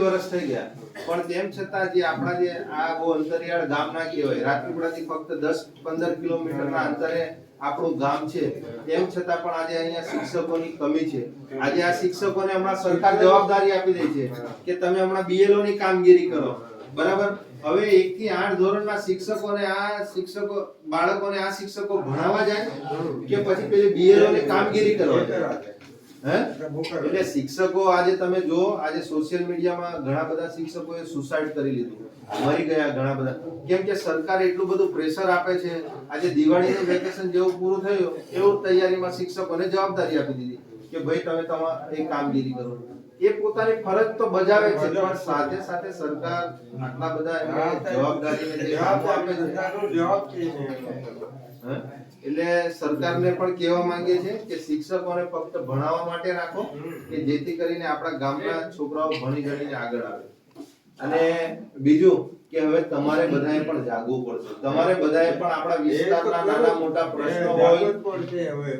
વર્ષ થઈ ગયા. પણ તેમ છતાં જે આપણા જે આ બહુ અંતરિયાળ ગામ ના કહેવાય રાજપીપળાથી ફક્ત દસ પંદર કિલોમીટરના અંતરે આપણું ગામ છે. તેમ છતાં પણ આજે અહીંયા શિક્ષકોની કમી છે. આજે આ શિક્ષકોને હમણાં સરકાર જવાબદારી આપી દે છે કે તમે હમણાં બીએલઓ ની કામગીરી કરો. બરાબર? હવે એક થી આઠ ધોરણના શિક્ષકોને આ શિક્ષકો, બાળકોને આ શિક્ષકો ભણાવવા જાય કે પછી પેલી બીએલઓ ની કામગીરી કરવા જાય? એટલે શિક્ષકો આજે તમે જો આજે સોશિયલ મીડિયામાં ઘણા બધા શિક્ષકોએ સુસાઇડ કરી લીધું. મરી ગયા ઘણા બધા. કેમ કે સરકાર એટલું બધું પ્રેશર આપે છે. આજે દિવાળીનું વેકેશન જેવું પૂરું થયું એવું તૈયારીમાં શિક્ષકોને જવાબદારી આપી દીધી કે ભાઈ તમે તમારી કામગીરી કરો. એ પોતાની ફરજ તો બજાવે છે. પણ સાથે સાથે સરકાર આટલા બધા જવાબદારી? એટલે સરકારને પણ કહેવા માંગે છે કે શિક્ષકોને ફક્ત ભણાવવા માટે રાખો કે જેથી કરીને આપણા ગામના છોકરાઓ ભણી ગણીને આગળ આવે. અને બીજું કે હવે તમારે બધાએ પણ જાગવું પડશે. તમારે બધાએ પણ આપણા વિસ્તારના નાના મોટા પ્રશ્નો હોય.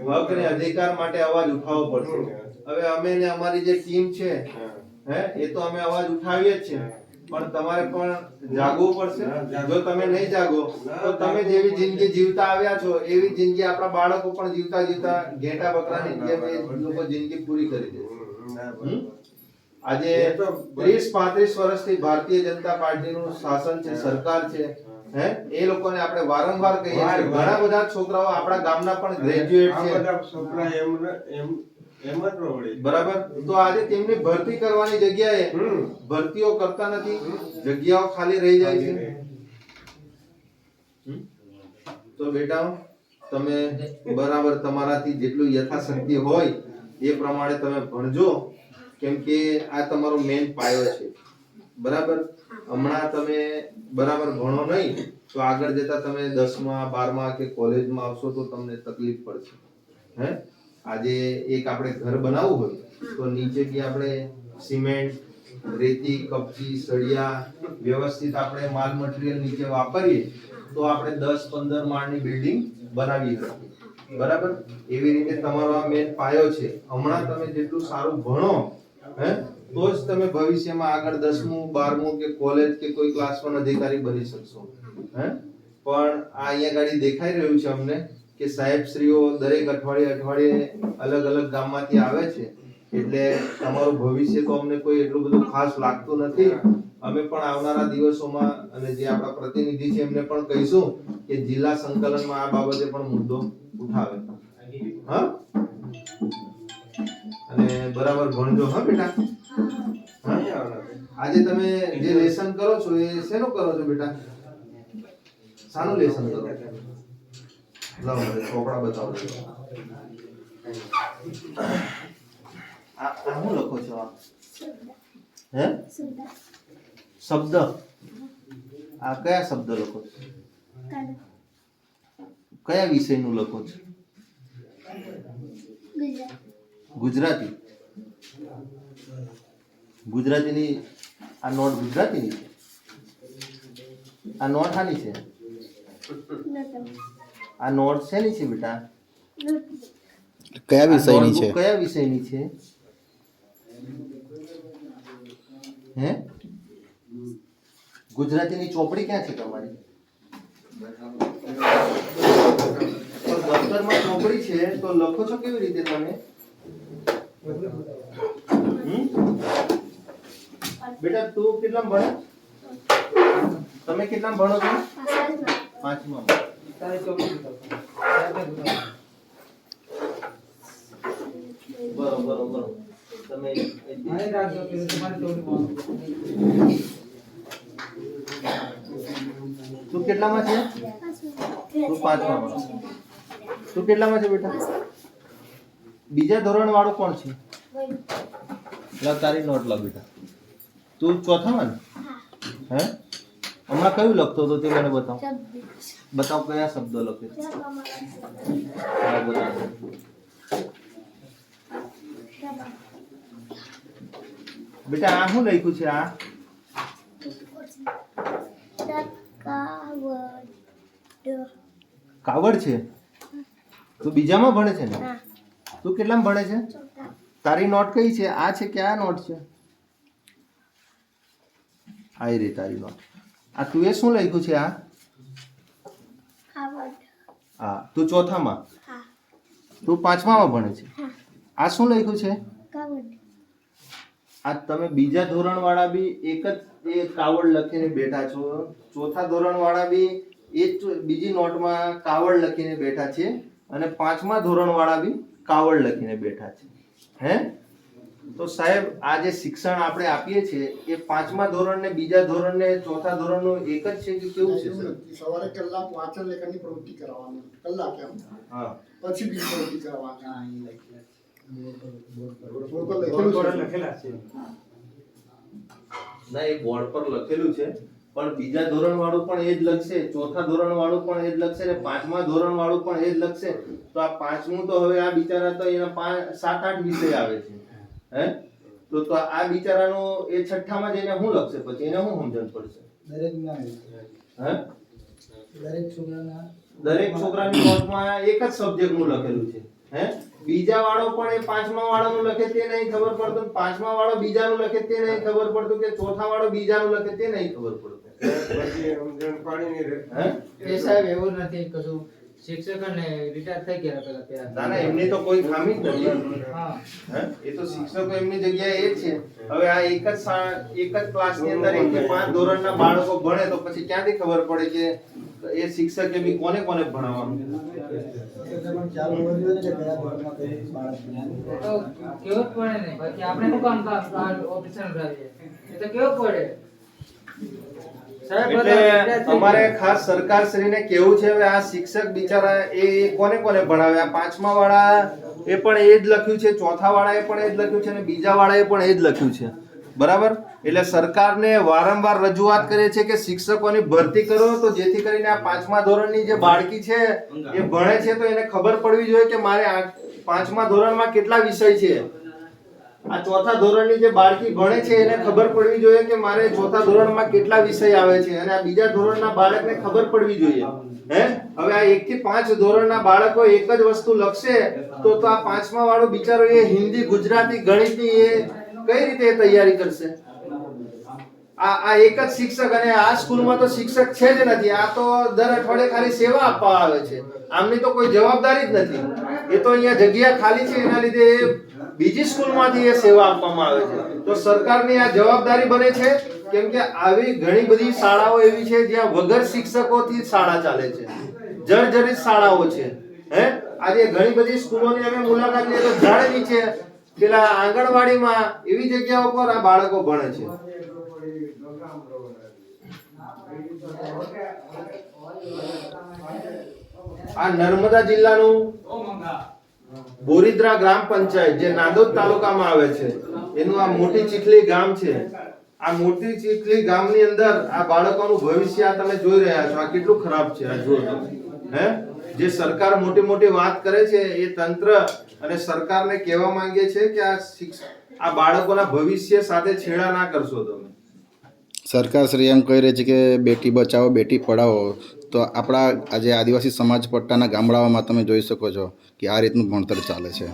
હક અને અધિકાર માટે અવાજ ઉઠાવવો પડશે. હવે અમે ને અમારી જે ટીમ છે હે. એ તો અમે અવાજ ઉઠાવીએ જ છે પણ તમારે પણ જાગવું પડશે. જો તમે નહીં જાગો તો તમે જેવી જિંદગી જીવતા આવ્યા છો એવી જિંદગી આપણા બાળકો પણ જીવતા જીવતા ઘેટા બકરાની જેમ એ લોકો જિંદગી પૂરી કરી દે? આજે ત્રીસ પાંત્રીસ વર્ષથી ભારતીય જનતા પાર્ટીનું શાસન છે સરકાર છે હે. એ લોકોને આપણે વારંવાર કહીએ છીએ. ઘણા બધા છોકરાઓ આપણા ગામના પણ ગ્રેજ્યુએટ છે. બરાબર? તો આજે તેમની ભરતી કરવાની જગ્યાએ ભરતીઓ કરતા નથી. જગ્યાઓ ખાલી રહી જાય છે. તો બેટા તમે બરાબર તમારાથી જેટલું યથાશક્તિ હોય એ પ્રમાણે તમે ભણજો. કેમ કે આ તમારો મેન પાયો છે. બરાબર? હમણાં તમે બરાબર ભણો નહીં તો આગળ જતા તમે દસમા બારમા કે કોલેજમાં આવશો તો તમને તકલીફ પડશે. હે? આજે એક આપણે ઘર બનાવવું હોય તો નીચેથી આપણે સિમેન્ટ રેતી કપચી સળિયા વ્યવસ્થિત આપણે માલ મટીરિયલ નીચે વાપરીએ તો આપણે દસ પંદર માળની બિલ્ડિંગ બનાવી શકીએ. બરાબર? એવી રીતે તમારો આ મેન પાયો છે. હમણાં તમે જેટલું સારું ભણો હે તો જ તમે ભવિષ્યમાં આગળ દસમું બારમું કે કોલેજ કે કોઈ ક્લાસ પણ અધિકારી બની શકશો. હે? પણ આ અહીંયા ગાડી દેખાઈ રહ્યું છે અમને કે સાહેબ શ્રીઓ દરેક અઠવાડિયે અઠવાડિયે અલગ અલગ ગામમાંથી આવે છે. એટલે તમારું ભવિષ્ય તો અમને કોઈ એટલું બધું ખાસ લાગતું નથી. અમે પણ આવનારા દિવસોમાં અને જે આપણા પ્રતિનિધિ છે એમને પણ કહીશું કે જિલ્લા સંકલનમાં આ બાબતે પણ મુદ્દો ઉઠાવે. હા? અને બરાબર ભણજો, હા બેટા? આજે તમે જે લેસન કરો છો એ શેનું કરો છો બેટા? શાનું લેસન કરો? લાવો મને ચોપડા બતાવો આ શું લખો છો આ હે શબ્દ આ કયા શબ્દ લખો છો કયા વિષયનું લખો છો ગુજરાતી? ગુજરાતીની આ નોટ ગુજરાતીની છે? આ નોટ આની છે? આ નોટ શેની છે બેટા? કયા વિષયની છે? કયા વિષયની છે? હે? ગુજરાતીની ચોપડી ક્યાં છે તમારી? તો દફતરમાં ચોપડી છે તો લખો છો કેવી રીતે તમે? બેટા તું કેટલા ભણે? તમે કેટલા ભણો છો? પાંચમા. બરોબર બરોબર. તમે તું કેટલામાં છે? તું પાંચમામાં તું કેટલામાં છે બેટા? બીજા ધોરણ વાળો કોણ છે? તારી નોટ લા બેટા. તું ચોથામાં હે? હમણાં કયું લખતો હતો તે મને બતાવો. બતાવો કયા શબ્દો લખે. બેટા આ શું લખ્યું છે આ? કાવડ છે? તું બીજામાં ભણે છે ને? તું કેટલામાં ભણે છે? તારી નોટ કઈ છે? આ છે કે આ નોટ છે? આ રે રીતે આવી નોટ. આ તું એ શું લખ્યું છે આ? હા તું ચોથામાં? તું પાંચમામાં ભણે છે? આ શું લખ્યું છે? આ તમે બીજા ધોરણ વાળા બી એક જ એ કાવડ લખીને બેઠા છો. ચોથા ધોરણ વાળા બી એ જ બીજી નોટમાં કાવડ લખીને બેઠા છે અને પાંચમા ધોરણ વાળા બી કાવડ લખીને બેઠા છે. હે? તો સાહેબ આ જે શિક્ષણ આપણે આપીએ છીએ એ પાંચમા ધોરણ ને બીજા ધોરણ ને ચોથા ધોરણનું એક જ છે કે કેવું છે સર સવારે કલાક વાંચન લેખનની પ્રવૃત્તિ કરાવવાની કલાક એમ. હા. પછી બીજી પ્રવૃત્તિ કરાવવાની. બોર્ડ પર લખેલું છે. ના એ બોર્ડ પર લખેલું છે પણ બીજા ધોરણ વાળું પણ એ જ લખશે ચોથા ધોરણ વાળું પણ એ જ લખશે ને પાંચમા ધોરણ વાળું પણ એ જ લખશે. તો આ પાંચમું તો હવે આ બિચારા તો એના પાંચ સાત આઠ વિષય આવે છે. હે? તો તો આ બિચારાનો એ છઠ્ઠામાં જઈને શું લખશે? પછી એને શું સમજણ પડશે? દરેક ના હે? દરેક છોકરાના દરેક છોકરાની નોટમાં એક જ સબ્જેક્ટનું લખેલું છે. હે? બીજા વાળો પણ એ પાંચમા વાળાનું લખે તે નહીં ખબર પડતું. પાંચમા વાળો બીજાનું લખે તે નહીં ખબર પડતું કે ચોથા વાળો બીજાનું લખે તે નહીં ખબર પડતું. પછી હે? એ સાહેબ એવું નથી કશું. શિક્ષક ને રિટાયર થઈ ગયા પેલા પેલા ના ના એમની તો કોઈ ખામી જ નથી. હા. એ તો શિક્ષકો એમની જગ્યાએ એ છે. હવે આ એક જ એક જ ક્લાસની અંદર એક થી પાંચ ધોરણના બાળકો ભણે તો પછી ક્યાંથી ખબર પડે કે એ શિક્ષકે બી કોને કોને ભણાવવાનું? પણ ચાલુ હોવું જોઈએ ને કે કયા ધોરણમાં કયું બાળક ભણે. તો કેવું જ પડે ને? બાકી આપણે શું કામ ઓફિસર એ તો કેવો પડે? એટલે અમારે ખાસ સરકારશ્રીને કેવું છે હવે આ શિક્ષક બિચારા એ કોને કોને ભણાવે? આ પાંચમા વાળા એ પણ એ જ લખ્યું છે ચોથા વાળાએ પણ એ જ લખ્યું છે અને બીજા વાળાએ પણ એ જ લખ્યું છે. બરાબર? એટલે સરકારને વારંવાર રજૂઆત કરે છે કે શિક્ષકોની ભરતી કરો તો જેથી કરીને આ પાંચમા ધોરણની જે બાળકી છે એ ભણે છે તો એને ખબર પડવી જોઈએ કે મારે આ પાંચમા ધોરણમાં કેટલા વિષય છે. આ ચોથા ધોરણની જે બાળકી ભણે છે, એને ખબર પડવી જોઈએ કે મારે ચોથા ધોરણમાં કેટલા વિષય આવે છે અને આ બીજા ધોરણના બાળકને ખબર પડવી જોઈએ. હે? હવે આ એક થી પાંચ ધોરણના બાળકો એક જ વસ્તુ લખશે, તો તો આ પાંચમા વાળો બિચારો એ હિન્દી, ગુજરાતી, ગણિતની એ કઈ રીતે તૈયારી કરશે? આ આ એક જ શિક્ષક અને આ સ્કૂલમાં તો શિક્ષક છે જ નથી, આ તો દર અઠવાડિયે ખાલી સેવા આપવા આવે છે. આમની તો કોઈ જવાબદારી જ નથી. એ તો અહીંયા જગ્યા ખાલી છે, એના લીધે બીજી સ્કૂલમાંથી એ સેવા આપવામાં આવે છે. તો સરકારની આ જવાબદારી બને છે કેમ કે આવી ઘણી બધી શાળાઓ એવી છે જ્યાં વગર શિક્ષકોથી શાળા ચાલે છે. જર્જરિત શાળાઓ છે. હે? આજે ઘણી બધી સ્કૂલોની અમે મુલાકાત લઈએ તો ઝાડ નીચે, પેલા આંગણવાડીમાં એવી જગ્યાઓ પર આ બાળકો ભણે છે. આ નર્મદા જિલ્લાનું બોરીદ્રા ગ્રામ પંચાયત જે નાંદોદ તાલુકામાં આવે છે, એનું આ મોટી ચીખલી ગામ છે. આ મોટી ચીખલી ગામની અંદર આ બાળકોનું ભવિષ્ય આ તમે જોઈ રહ્યા છો, આ કેટલું ખરાબ છે, આ જો હે? જે સરકાર મોટી મોટી વાત કરે છે, એ તંત્ર અને સરકારને કહેવા માંગે છે કે આ આ બાળકોના ભવિષ્ય સાથે છેડા ના કરશો તમે. સરકાર શ્રી એમ કહી રહી છે કે બેટી બચાવો, બેટી પઢાવો. તો આપણા આજે આદિવાસી સમાજ પટ્ટાના ગામડાઓમાં તમે જોઈ શકો છો કે આ રીતનું ભણતર ચાલે છે.